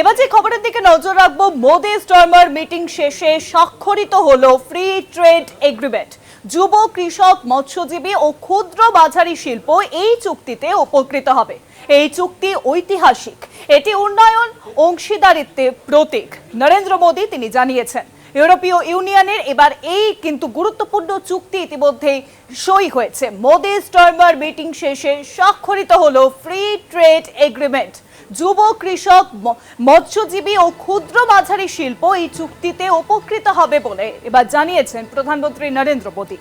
এবার যে খবরের দিকে নজর রাখব, মোদি স্টর্মার মিটিং শেষে স্বাক্ষরিত হলো ফ্রি ট্রেড এগ্রিমেন্ট যুব, কৃষক, মৎস্যজীবী ও ক্ষুদ্র মাঝারি শিল্প এই চুক্তিতে উপকৃত হবে। এই চুক্তি ঐতিহাসিক। এটি উন্নয়ন অংশীদারিত্বের প্রতীক, নরেন্দ্র মোদী তিনি জানিয়েছেন। ইউরোপীয় ইউনিয়নের এবার এই কিন্তু গুরুত্বপূর্ণ চুক্তি ইতিমধ্যেই সই হয়েছে। মোদি স্টর্মার মিটিং শেষে স্বাক্ষরিত হলো ফ্রি ট্রেড এগ্রিমেন্ট যুব কৃষক মৎস্যজীবী ও ক্ষুদ্র মাঝারি শিল্প এই চুক্তিতে উপকৃত হবে বলে এবার জানিয়েছেন প্রধানমন্ত্রী Narendra Modi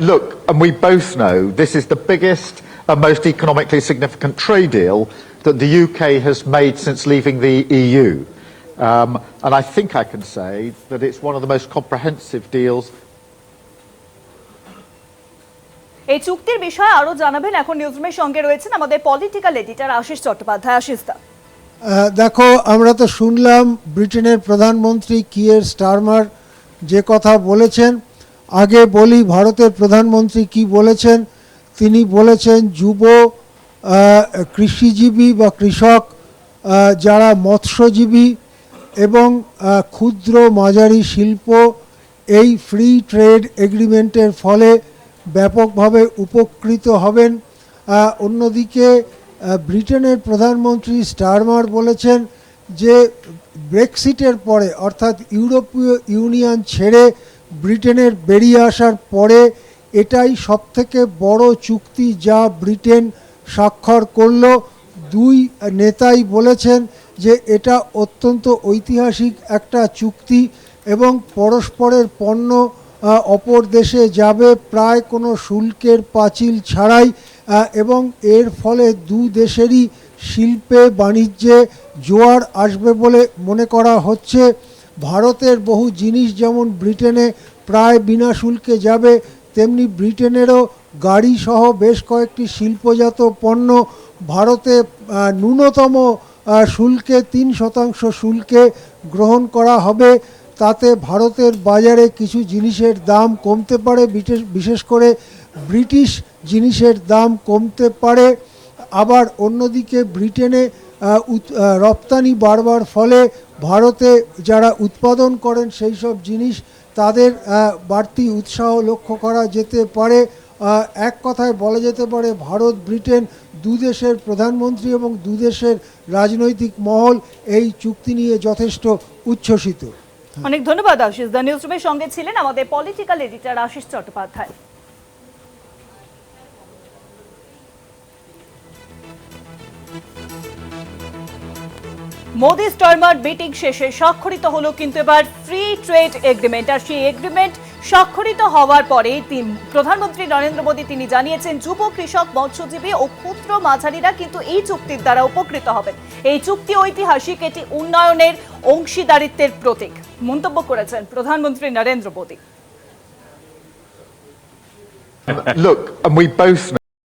Look, and we both know this is the biggest and most economically significant trade deal that the UK has made since leaving the EU. Um, and I think I can say that it's one of the most comprehensive deals এই চুক্তির বিষয়ে আরও জানাবেন এখন নিউজরুমের সঙ্গে রয়েছেন আমাদের political editor Ashis Chattopadhyay. Ashis da. দেখো, আমরা তো শুনলাম ব্রিটেনের প্রধানমন্ত্রী কিয়ের স্টারমার যে কথা বলেছেন। আগে বলি ভারতের প্রধানমন্ত্রী কি বলেছেন? তিনি বলেছেন, যুব কৃষিজীবী বা কৃষক যারা মৎস্যজীবী এবং ক্ষুদ্র মাঝারি শিল্প, এই ফ্রি ট্রেড এগ্রিমেন্টের ফলে ব্যাপকভাবে উপকৃত হবেন। অন্যদিকে ব্রিটেনের প্রধানমন্ত্রী স্টারমার বলেছেন যে, ব্রেক্সিটের পরে, অর্থাৎ ইউরোপীয় ইউনিয়ন ছেড়ে ব্রিটেনের বেরিয়ে আসার পরে, এটাই সবথেকে বড় চুক্তি যা ব্রিটেন স্বাক্ষর করল। দুই নেতাই বলেছেন যে, এটা অত্যন্ত ঐতিহাসিক একটা চুক্তি এবং পরস্পরের পণ্য অপর দেশে যাবে প্রায় কোনো শুল্কের পাঁচিল ছাড়াই এবং এর ফলে দু দেশেরই শিল্পে, বাণিজ্যে জোয়ার আসবে বলে মনে করা হচ্ছে। ভারতের বহু জিনিস যেমন ব্রিটেনে প্রায় বিনা শুল্কে যাবে, তেমনি ব্রিটেনেরও গাড়ি সহ বেশ কয়েকটি শিল্পজাত পণ্য ভারতে ন্যূনতম শুল্কে তিন শতাংশ শুল্কে গ্রহণ করা হবে। তাতে ভারতের বাজারে কিছু জিনিসের দাম কমতে পারে বিশেষ করে ব্রিটিশ জিনিসের দাম কমতে পারে। আবার অন্যদিকে ব্রিটেনে রপ্তানি বাড়বার ফলে ভারতে যারা উৎপাদন করেন সেই সব জিনিস, তাদের বাড়তি উৎসাহ লক্ষ্য করা যেতে পারে। এক কথায় বলা যেতে পারে, ভারত, ব্রিটেন দু দেশের প্রধানমন্ত্রী এবং দু দেশের রাজনৈতিক মহল এই চুক্তি নিয়ে যথেষ্ট উচ্ছ্বসিত। অনেক ধন্যবাদ আশিস দা। নিউজরুমের সঙ্গে ছিলেন আমাদের political editor Ashis Chattopadhyay. Modi meeting শেষে স্বাক্ষরিত হলো, কিন্তু এবার ফ্রি ট্রেড এগ্রিমেন্ট আর সেই এগ্রিমেন্ট স্বাক্ষরিত হওয়ার পরে প্রধানমন্ত্রী নরেন্দ্র মোদী, তিনি জানিয়েছেন, যুব কৃষক, মৎস্যজীবী ও ক্ষুদ্র মাঝারিরা কিন্তু এই চুক্তির দ্বারা উপকৃত হবেন। এই চুক্তি ঐতিহাসিক, এটি উন্নয়নের অংশীদারিত্বের প্রতীক। মন্তব্য করেছেন প্রধানমন্ত্রী Narendra Modi Look, and we both know.